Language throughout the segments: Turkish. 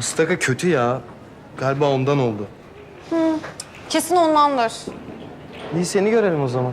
Istaka kötü ya. Galiba ondan oldu. Kesin ondandır. İyi seni görelim o zaman.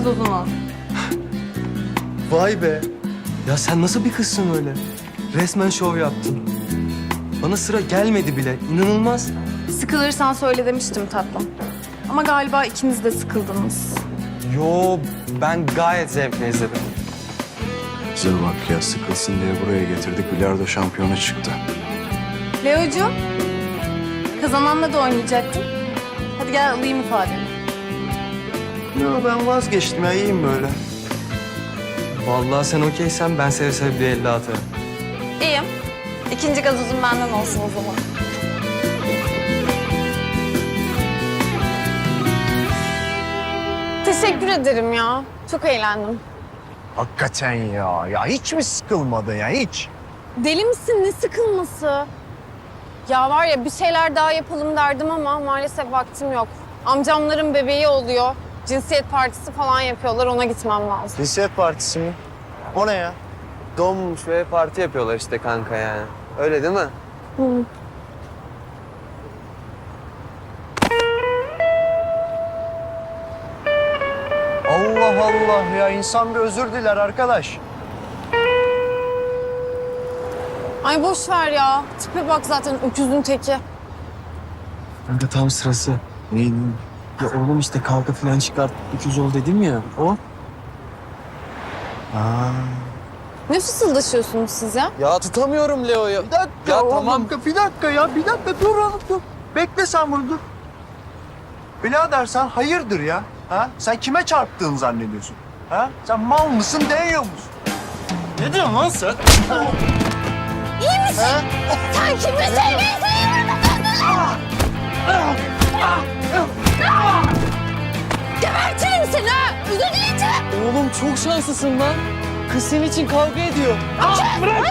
Bitti mi gazozunuz? Vay be. Ya sen nasıl bir kızsın öyle? Resmen şov yaptın. Bana sıra gelmedi bile. İnanılmaz. Sıkılırsan söyle demiştim tatlım. Ama galiba ikiniz de sıkıldınız. Yo ben gayet zevkle izledim. Bize bak ya sıkılsın diye buraya getirdik. Bilardo şampiyonu çıktı. Leo'cuğum, kazananla da oynayacaktın. Hadi gel alayım ifadeni. Yo ben vazgeçtim ya iyiyim böyle. Vallahi sen okeysen ben seve seve bir elde atarım. İyiyim. İkinci gazozum benden olsun o zaman. Teşekkür ederim ya. Çok eğlendim. Hakikaten ya. Ya hiç mi sıkılmadın ya hiç? Deli misin? Ne sıkılması? Ya var ya bir şeyler daha yapalım derdim ama maalesef vaktim yok. Amcamların bebeği oluyor. Cinsiyet partisi falan yapıyorlar. Ona gitmem lazım. Cinsiyet partisi mi? O ne ya? Donmuş ve parti yapıyorlar işte kanka yani. Öyle değil mi? Allah Allah ya insan bir özür diler arkadaş. Ay boş ver ya. Tipe bak zaten öküzün teki. Kanka tam sırası. Neydi? Ya oğlum işte kavga falan çıkart. 200 ol dedim ya. O. Aa, Ne fısıldaşıyorsunuz siz ya? Ya tutamıyorum Leo'yu. Bir dakika Ya oğlum, tamam. Bir dakika ya bir dakika dur oğlum dur. Bekle sen bunu dur. Birader sen hayırdır ya? Ha? Sen kime çarptığını zannediyorsun? Ha? Sen mal mısın değiyor musun? Ne diyorsun lan sen? İyi misin? Sen kimin sevgilisin? Gebertirim seni ha! Özür dileyeceğim! Oğlum çok şanslısın lan. Kız senin için kavga ediyor. Özür dilerim!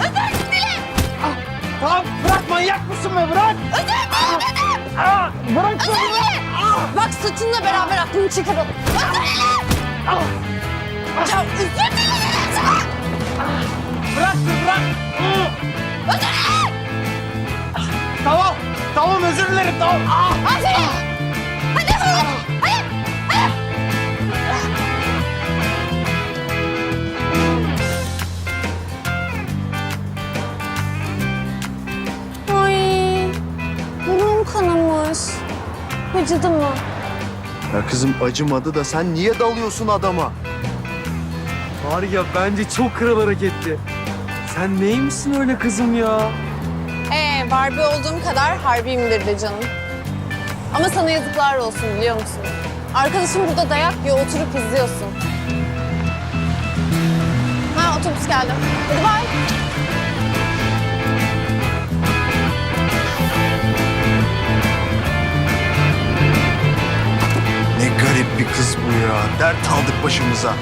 Özür dilerim! Tamam bırak manyak mısın be bırak. Özür dilerim! Bırak Özür dilerim! Bak saçınla beraber aklımı çıkaralım. Özür dilerim! Tamam özür dilerim tamam. Ah. Hadi! Hadi hadi! Hadi! Ay, burnum kanamış. Acıdı mı? Ya kızım acımadı da sen niye dalıyorsun adama? Var ya bence çok kral hareketti. Sen neymişsin öyle kızım ya? Ee, Barbie olduğum kadar harbiyimdir de canım. Ama sana yazıklar olsun biliyor musun? Arkadaşım burada dayak yiyor, oturup izliyorsun. Ha, otobüs geldi. Hadi bay. Ne garip bir kız bu ya. Dert aldık başımıza.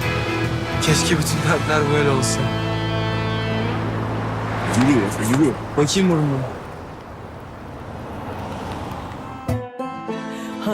Keşke bütün dertler böyle olsa. yürüyor, yürüyor. Bakayım burnuna.